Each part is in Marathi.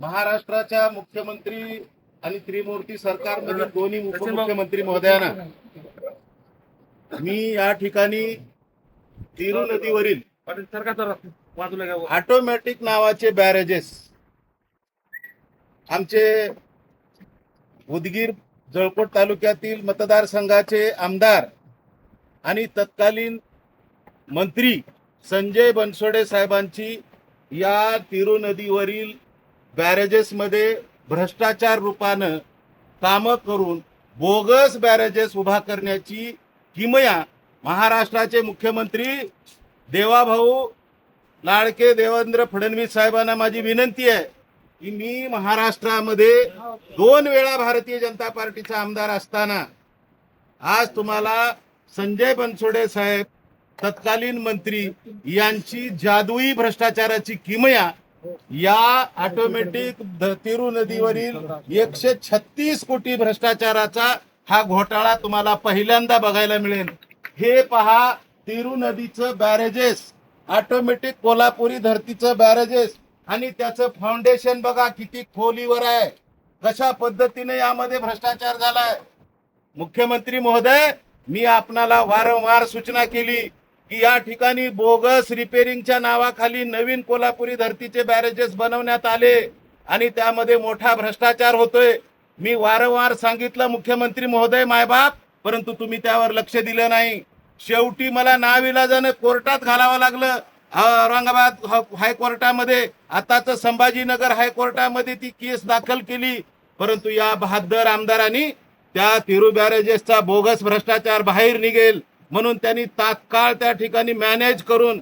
महाराष्ट्राच्या मुख्यमंत्री आणि त्रिमूर्ती सरकारमधील दोन्ही उपमुख्यमंत्री महोदयांना मी या ठिकाणी तिरू नदीवरील ऑटोमॅटिक नावाचे बॅरेजेस आमचे उदगीर जळकोट तालुक्यातील मतदारसंघाचे आमदार आणि तत्कालीन मंत्री संजय बनसोडे साहेबांची या तिरू नदीवरील बॅरेजेसमध्ये भ्रष्टाचार रूपानं कामं करून बोगस बॅरेजेस उभा करण्याची किमया महाराष्ट्राचे मुख्यमंत्री देवाभाऊ लाडके देवेंद्र फडणवीस साहेबांना माझी विनंती आहे की मी महाराष्ट्रामध्ये दोन वेळा भारतीय जनता पार्टीचा आमदार असताना आज तुम्हाला संजय बनसोडे साहेब तत्कालीन मंत्री यांची जादुई भ्रष्टाचाराची किमया या ऑटोमॅटिक तिरू नदीवरील एकशे छत्तीस कोटी भ्रष्टाचाराचा हा घोटाळा तुम्हाला पहिल्यांदा बघायला मिळेल. हे पहा तिरू नदीचं बॅरेजेस ऑटोमॅटिक कोल्हापुरी धरतीचं बॅरेजेस आणि त्याचं फाउंडेशन बघा किती खोलीवर आहे. कशा पद्धतीने यामध्ये भ्रष्टाचार झालाय? मुख्यमंत्री महोदय मी आपणाला वारंवार सूचना केली की या ठिकाणी बोगस रिपेरिंगच्या नावाखाली नवीन कोल्हापुरी धरतीचे बॅरेजेस बनवण्यात आले आणि त्यामध्ये मोठा भ्रष्टाचार होतोय. मी वारंवार सांगितलं मुख्यमंत्री महोदय मायबाप परंतु तुम्ही त्यावर लक्ष दिलं नाही. शेवटी मला नाविलाजाने कोर्टात घालावं लागलं. औरंगाबाद हायकोर्टामध्ये आताच संभाजीनगर हायकोर्टामध्ये ती केस दाखल केली. परंतु या बहादर आमदारांनी त्या तिरुबॅरेजेसचा बोगस भ्रष्टाचार बाहेर निघेल. म्हणून त्यांनी तात्काळ त्या ठिकाणी मॅनेज करून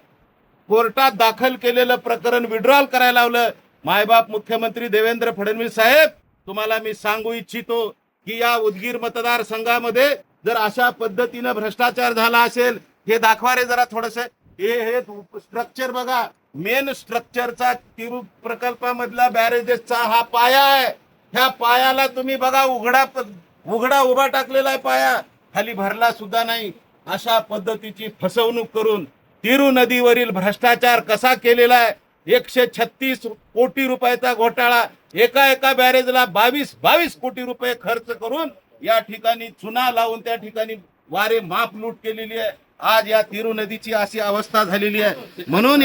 कोर्टात दाखल केलेलं प्रकरण विड्रॉल करायला लावलं. मायबाप मुख्यमंत्री देवेंद्र फडणवीस साहेब तुम्हाला मी सांगू इच्छितो की या उदगीर मतदारसंघामध्ये जर अशा पद्धतीनं भ्रष्टाचार झाला असेल हे दाखवा रे जरा थोडस. हे हे स्ट्रक्चर बघा. मेन स्ट्रक्चरचा तिरू प्रकल्पामधला बॅरेजेसचा हा पाया आहे. ह्या पायाला तुम्ही बघा उघडा उघडा उभा टाकलेला आहे पाया. खाली भरला सुद्धा नाही. अशा पद्धतीची फसवणूक करून तिरू नदीवरील भ्रष्टाचार कसा केलेला आहे? एकशे छत्तीस कोटी रुपयाचा घोटाळा एका एका बॅरेजला बावीस बावीस कोटी रुपये खर्च करून या ठिकाणी चुना लावून त्या ठिकाणी वारे माप लूट केलेली आहे. आज या तिरू नदीची अशी अवस्था झालेली आहे. म्हणून